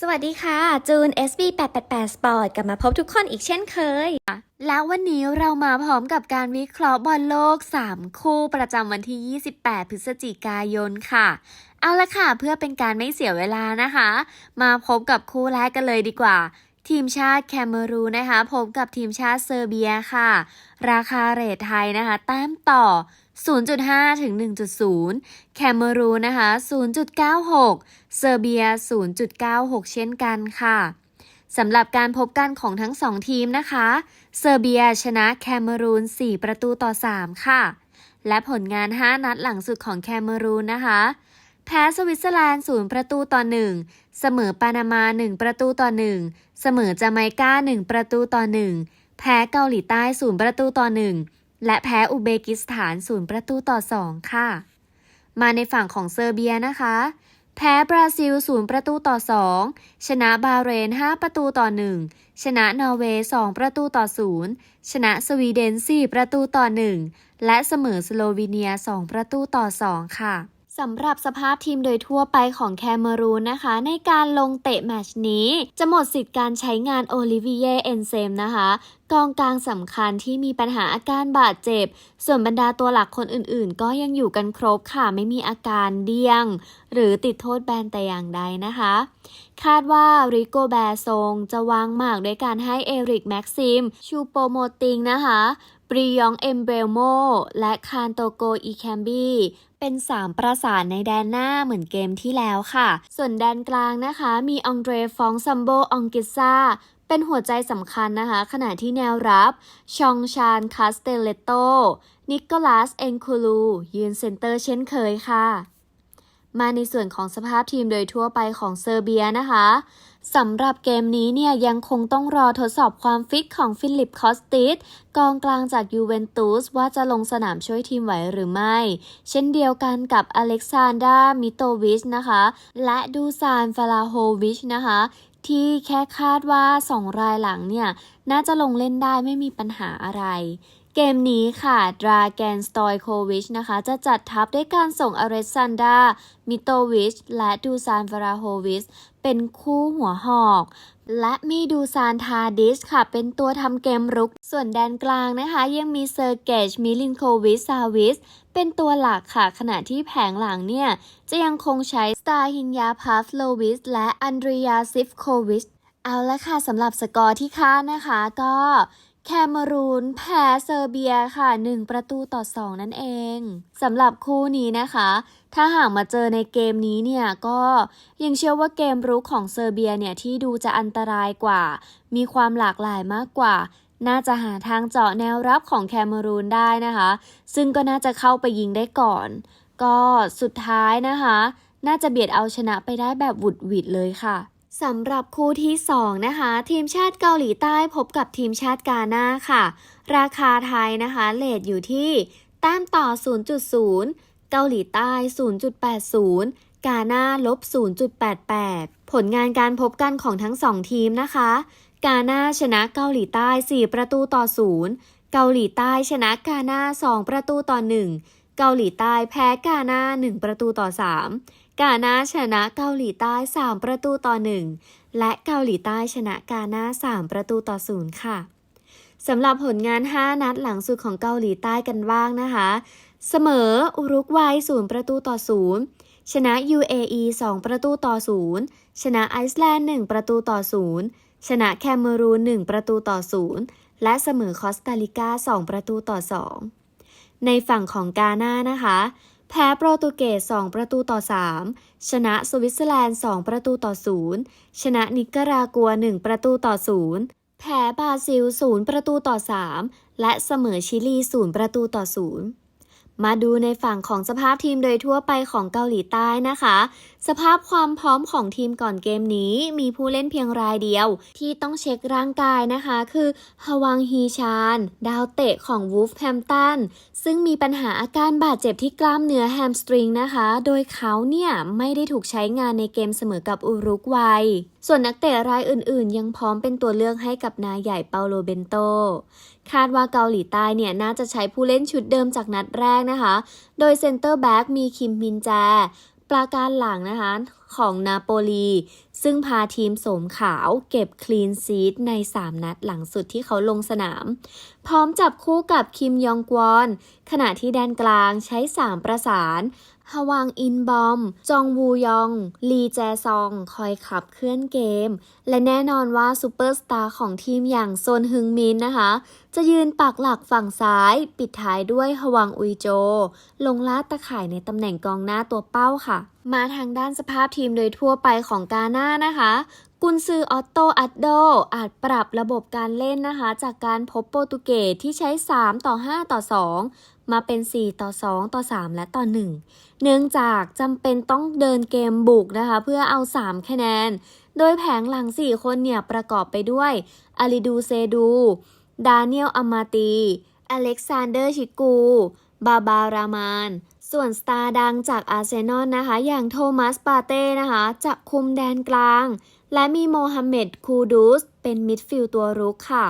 สวัสดีค่ะ จูน SB888 Sport กลับมาพบทุกคนอีกเช่นเคย แล้ววันนี้เรามาพร้อมกับการวิเคราะห์บอลโลก 3 คู่ประจำวันที่ 28 พฤศจิกายนค่ะ เอาละค่ะ เพื่อเป็นการไม่เสียเวลานะคะ มาพบกับคู่แรกกันเลยดีกว่า ทีมชาติแคเมรูนนะคะพบกับทีมชาติเซอร์เบียค่ะ ราคาเรทไทยนะคะ แต้มต่อ 0.5 ถึง 1.0 แคเมรูนนะคะ 0.96 เซอร์เบีย 0.96 เช่นกันค่ะสำหรับการพบกันของทั้งสองทีมนะคะ เซอร์เบียชนะแคเมรูน 4 ประตูต่อ 3 ค่ะ และผลงาน 5 นัดหลังสุดของแคเมรูนนะคะ แพ้สวิตเซอร์แลนด์ 0 ประตูต่อ 1 เสมอปานามา 1 ประตูต่อ 1 เสมอจาไมกา 1 ประตูต่อ 1 แพ้เกาหลีใต้ 0 ประตูต่อ 1 และแพ้อุเบกิสถานศูนย์ประตูต่อ2ค่ะ มาในฝั่งของเซอร์เบียนะคะ แพ้บราซิลศูนย์ประตูต่อ2ชนะบาห์เรน 5 ประตูต่อ1ชนะนอร์เวย์ 2 ประตูต่อ0ชนะสวีเดน 4 ประตูต่อ1และเสมอสโลวีเนีย 2 ประตูต่อ2ค่ะ สำหรับสภาพทีมโดยทั่วไปของแคเมรูนนะคะ ในการลงเตะแมตช์นี้ จะหมดสิทธิ์การใช้งานโอลิเวียเอนเซมนะคะ กองกลางสำคัญที่มีปัญหาอาการบาดเจ็บ ส่วนบรรดาตัวหลักคนอื่นๆ ก็ยังอยู่กันครบค่ะ ไม่มีอาการเดียง หรือติดโทษแบนแต่อย่างใดนะคะ คาดว่าริโกแบร์ซงจะวางหมากด้วยการให้เอริกแม็กซิม ชูโปโมติงนะคะบริยองเอมเบลโม และคานโตโกอีแคมบี เป็น 3 ประสานในแดนหน้าเหมือนเกมที่แล้วค่ะ ส่วนแดนกลางนะคะ มีองเดรฟองซัมโบองกิซาเป็นหัวใจสำคัญนะคะ ขณะที่แนวรับชองชานคาสเตเลโตนิโคลัสเอนคูลู ยืนเซนเตอร์เช่นเคยค่ะ มาในส่วนของสภาพทีมโดยทั่วไปของเซอร์เบียนะคะ สำหรับเกมนี้เนี่ยยังคงต้องรอทดสอบความฟิตของฟิลิปคอสติสกองกลางจากยูเวนตุสว่าจะลงสนามช่วยทีมไหวหรือไม่ เช่นเดียวกันกับอเล็กซานดรามิโตวิชนะคะ และดูซานฟาลาโฮวิชนะคะที่แค่คาดว่า 2 รายหลังเนี่ย น่าจะลงเล่นได้ไม่มีปัญหาอะไร เกมนี้ค่ะ ดราแกนสตอยโควิชนะคะ จะจัดทัพด้วยการส่งอเรซันดา มิโตวิช และดูซานฟราโฮวิช เป็นคู่หัวหอก และมีดูซานทาดิสค่ะ เป็นตัวทำเกมรุก ส่วนแดนกลางนะคะ ยังมีเซอร์เกจ มิลินโควิช ซาวิส เป็นตัวหลักค่ะ ขณะที่แผงหลังเนี่ย จะยังคงใช้สตาฮินยาพาฟโลวิสและอันเดรียซิฟโควิช เอาละค่ะสำหรับสกอร์ที่คาดนะคะก็ แคเมรูนแพ้เซอร์เบียค่ะ 1 ประตูต่อ 2 นั่นเองสำหรับคู่นี้นะคะ ถ้าหากมาเจอในเกมนี้เนี่ยก็ยังเชื่อว่าเกมรุกของเซอร์เบียเนี่ยที่ดูจะอันตรายกว่า มีความหลากหลายมากกว่า น่าจะหาทางเจาะแนวรับของแคเมรูนได้นะคะ ซึ่งก็น่าจะเข้าไปยิงได้ก่อน ก็สุดท้ายนะคะ น่าจะเบียดเอาชนะไปได้แบบหวุดหวิดเลยค่ะ สำหรับคู่ที่ 2 นะคะ ทีมชาติเกาหลีใต้พบกับทีมชาติกาหน้าค่ะ ราคาไทยนะคะเลทอยู่ที่แต้มต่อ 0.0 เกาหลีใต้ 0.80 กาหน้าลบ 0.88 ผลงานการพบกันของทั้ง2ทีมนะคะ กาหน้าชนะเกาหลีใต้ 4 ประตูต่อ 0 เกาหลีใต้ชนะกาหน้า 2 ประตูต่อ 1 เกาหลีใต้แพ้กาหน้า 1 ประตูต่อ 3 กาหน้าชนะเกาหลีใต้ 3 ประตูต่อ 1 และเกาหลีใต้ชนะกาหน้า3 ประตูต่อ 0 ค่ะสำหรับผลงาน 5 นัดหลังสุดของเกาหลีใต้กันบ้างนะคะ เสมออุรุกวัย0ประตูต่อ 0 ชนะ UAE 2 ประตูต่อ 0 ชนะไอซ์แลนด์ 1 ประตูต่อ 0 ชนะแคเมรูน 1 ประตูต่อ 0 และเสมอคอสตาริกา 2 ประตูต่อ 2 ในฝั่งของกาหน้านะคะ แพ้โปรตุเกส 2 ประตูต่อ 3 ชนะสวิตเซอร์แลนด์ 2 ประตูต่อ 0 ชนะนิการากัว 1 ประตูต่อ 0 แพ้บราซิล 0 ประตูต่อ 3 และเสมอชิลี 0 ประตูต่อ 0 มาดูในฝั่งของสภาพทีมโดยทั่วไปของเกาหลีใต้นะคะ สภาพความพร้อมของทีมก่อนเกมนี้มีผู้เล่นเพียงรายเดียว ที่ต้องเช็คร่างกายนะคะ คือฮวังฮีชาน ดาวเตะของวูฟแฮมตัน ซึ่งมีปัญหาอาการบาดเจ็บที่กล้ามเนื้อแฮมสตริงนะคะ โดยเขาเนี่ยไม่ได้ถูกใช้งานในเกมเสมอกับอุรุกวัย ส่วนนักเตะรายอื่นๆ ยังพร้อมเป็นตัวเลือกให้กับนายใหญ่เปาโลเบนโต คาดว่าเกาหลีใต้เนี่ยน่าจะใช้ผู้เล่นชุดเดิมจากนัดแรกนะคะ โดยเซนเตอร์แบ็กมีคิมมินแจปราการหลังนะคะของนาโปลี ซึ่งพาทีมโสมขาวเก็บคลีนซีดใน 3 นัดหลังสุดที่เขาลงสนาม พร้อมจับคู่กับคิมยองกวอน ขณะที่แดนกลางใช้ 3 ประสาน ฮวังอินบอม จองวูยอง ลีแจซอง คอยขับเคลื่อนเกม และแน่นอนว่าซูเปอร์สตาร์ของทีมอย่างโซนฮึงมินนะคะ จะยืนปักหลักฝั่งซ้าย ปิดท้ายด้วยฮวังอุยโจ ลงลาดตะข่ายในตำแหน่งกองหน้าตัวเป้าค่ะ มาทางด้านสภาพทีมโดยทั่วไปของกาหน้านะคะกุนซือออตโตอัดโด อาจปรับระบบการเล่นนะคะ จากการพบโปรตุเกสที่ใช้ 3 ต่อ 5 ต่อ 2 มาเป็น 4 ต่อ 2 ต่อ 3 และต่อ 1 เนื่องจากจำเป็นต้องเดินเกมบุกนะคะ เพื่อเอา 3 คะแนน โดยแผงหลัง 4 คนเนี่ยประกอบไปด้วยอาริดูเซดู ดาเนียลอามาตี อเล็กซานเดอร์ชิกู บาบารามานส่วนสตาร์ดังจากอาร์เซนอลนะคะ อย่างโทมัสปาเต้นะคะจะคุมแดนกลาง และมีโมฮัมเหม็ดคูดูสเป็นมิดฟิลด์ตัวรุกค่ะ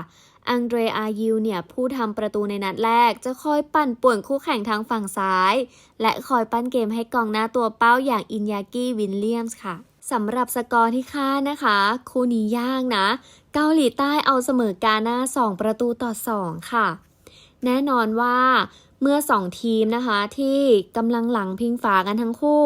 อังเดรอายิวเนี่ยผู้ทำประตูในนัดแรก จะคอยปั่นป่วนคู่แข่งทางฝั่งซ้าย และคอยปั้นเกมให้กองหน้าตัวเป้าอย่างอินยากิวินเลียมส์ค่ะสำหรับสกอร์ที่คาดนะคะ คู่นี้ยากนะ เกาหลีใต้เอาเสมอกาหน้า 2 ประตูต่อ 2 ค่ะ แน่นอนว่า เมื่อ 2 ทีมนะคะที่กำลังหลังพิงฝากันทั้งคู่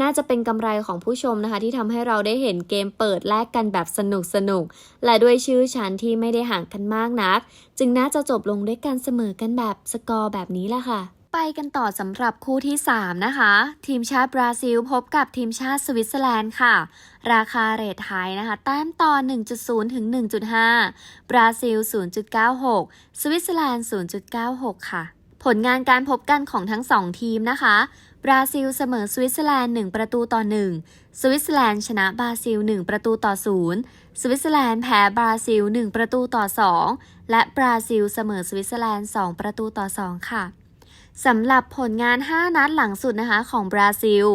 น่าจะเป็นกำไรของผู้ชมนะคะ ที่ทำให้เราได้เห็นเกมเปิดแลกกันแบบสนุกสนุก และด้วยชื่อชั้นที่ไม่ได้ห่างกันมากนัก จึงน่าจะจบลงด้วยการเสมอกันแบบสกอร์แบบนี้แหละค่ะไปกันต่อสำหรับคู่ที่ 3 นะคะ ทีมชาติบราซิลพบกับทีมชาติสวิตเซอร์แลนด์ค่ะ ราคาเรทไทยนะคะ แต้มต่อ 1.0 ถึง 1.5 บราซิล 0.96 สวิตเซอร์แลนด์ 0.96 ค่ะ ผลงานการพบกันของทั้ง2ทีมนะคะ บราซิลเสมอสวิตเซอร์แลนด์ 1 ประตูต่อ 1 สวิตเซอร์แลนด์ชนะบราซิล 1 ประตูต่อ 0 สวิตเซอร์แลนด์แพ้บราซิล 1 ประตูต่อ 2 และบราซิลเสมอสวิตเซอร์แลนด์ 2 ประตูต่อ 2 ค่ะสำหรับผลงาน 5 นัดหลังสุดนะคะของบราซิล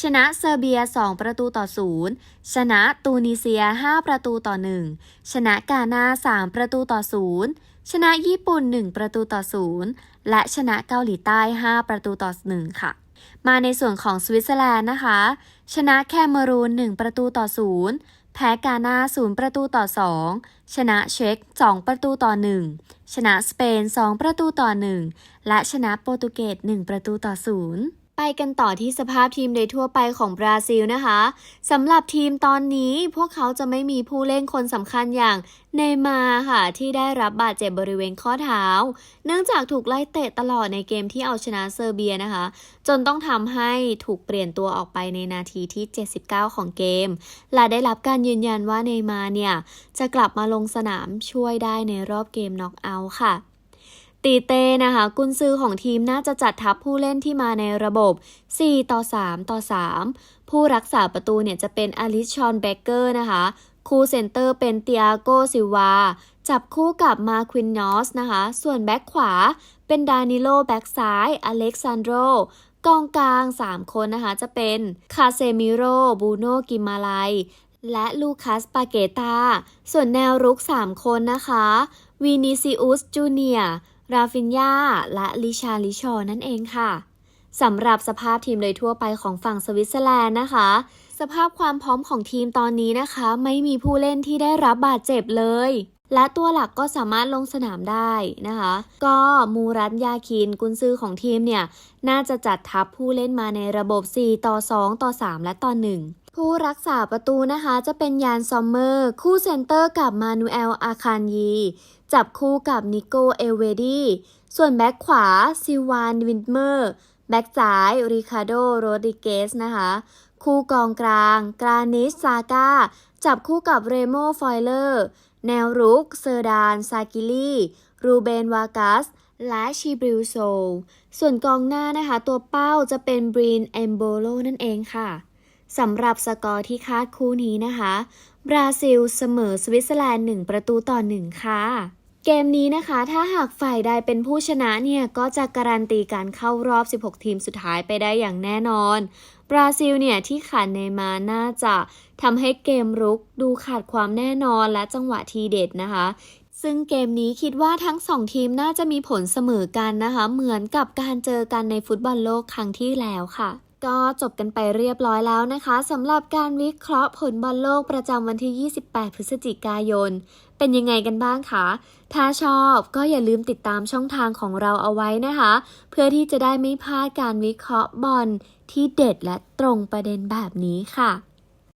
ชนะเซอร์เบีย 2 ประตูต่อ 0 ชนะตูนิเซีย 5 ประตูต่อ 1 ชนะกานา3 ประตูต่อ 0 ชนะญี่ปุ่น 1 ประตูต่อ 0 และชนะเกาหลีใต้ 5 ประตูต่อ 1 ค่ะ มาในส่วนของสวิตเซอร์แลนด์นะคะ ชนะแคเมรูน 1 ประตูต่อ 0 แพ้กานา0 ประตูต่อ 2 ชนะเช็ก2 ประตูต่อ 1 ชนะสเปน 2 ประตูต่อ 1 และชนะโปรตุเกส 1 ประตูต่อ 0 ไปกันต่อที่สภาพทีมโดยทั่วไปของบราซิลนะคะสำหรับทีมตอนนี้พวกเขาจะไม่มีผู้เล่นคนสำคัญอย่างเนมาร์ค่ะ ที่ได้รับบาดเจ็บบริเวณข้อเท้า เนื่องจากถูกไล่เตะตลอดในเกมที่เอาชนะเซอร์เบียนะคะ จนต้องทำให้ถูกเปลี่ยนตัวออกไปในนาทีที่ 79 ของเกม และได้รับการยืนยันว่าเนมาร์เนี่ย จะกลับมาลงสนามช่วยได้ในรอบเกมน็อกเอาท์ค่ะ ตีเต้นะคะ กุนซือของทีมน่าจะจัดทัพผู้เล่นที่มาในระบบ 4 ต่อ 3 ต่อ 3 ผู้รักษาประตูเนี่ยจะเป็นอลิชชอนเบเกอร์นะคะ คู่เซนเตอร์เป็นเตียโกซิวา จับคู่กับมาควินนอสนะคะ ส่วนแบ็คขวาเป็นดานิโลแบ็คซ้ายอเล็กซานโดรกองกลาง 3 คนนะคะ จะเป็นคาเซมิโรบูโนกิมาไลและลูคัสปาเกตา ส่วนแนวรุก 3 คนนะคะวินิซิอุสจูเนีย ราฟินยาและลิชาลิชอนั่นเองค่ะสำหรับสภาพทีมโดยทั่วไปของฝั่งสวิตเซอร์แลนด์นะคะ สภาพความพร้อมของทีมตอนนี้นะคะ ไม่มีผู้เล่นที่ได้รับบาดเจ็บเลย และตัวหลักก็สามารถลงสนามได้นะคะ ก็มูรัตยาคินกุนซือของทีมเนี่ย น่าจะจัดทัพผู้เล่นมาในระบบ 4 ต่อ 2 ต่อ 3 และต่อ 1ผู้รักษาประตูนะคะจะเป็นยานซอมเมอร์ คู่เซนเตอร์กับมานูเอลอาคานยี จับคู่กับนิโกเอเวดีส่วนแบ็คขวา ซิวานวินเมอร์ แบ็คซ้าย ริคาโดโรดิเกสนะคะ คู่กองกลาง กรานิสซาก้า จับคู่กับเรโมฟอยเลอร์ แนวรุก เซอร์ดาน ซากิลีรูเบนวากัส และชิบริวโซ ส่วนกองหน้านะคะ ตัวเป้าจะเป็นบรีนเอมโบโลนั่นเองค่ะสำหรับสกอร์ที่คาดคู่นี้นะคะ บราซิลเสมอสวิตเซอร์แลนด์ 1 ประตูต่อ 1 ค่ะ เกมนี้นะคะ ถ้าหากฝ่ายใดเป็นผู้ชนะเนี่ย ก็จะการันตีการเข้ารอบ 16 ทีมสุดท้ายไปได้อย่างแน่นอน บราซิลเนี่ยที่ขาดเนมาน่าจะทำให้เกมรุกดูขาดความแน่นอนและจังหวะทีเด็ดนะคะ ซึ่งเกมนี้คิดว่าทั้งสองทีมน่าจะมีผลเสมอกันนะคะ เหมือนกับการเจอกันในฟุตบอลโลกครั้งที่แล้วค่ะ ก็จบกันไปเรียบร้อยแล้วนะคะสำหรับการวิเคราะห์ผลบอลโลกประจำวันที่ 28 พฤศจิกายน เป็นยังไงกันบ้างคะ ถ้าชอบก็อย่าลืมติดตามช่องทางของเราเอาไว้นะคะ เพื่อที่จะได้ไม่พลาดการวิเคราะห์บอลที่เด็ดและตรงประเด็นแบบนี้ค่ะ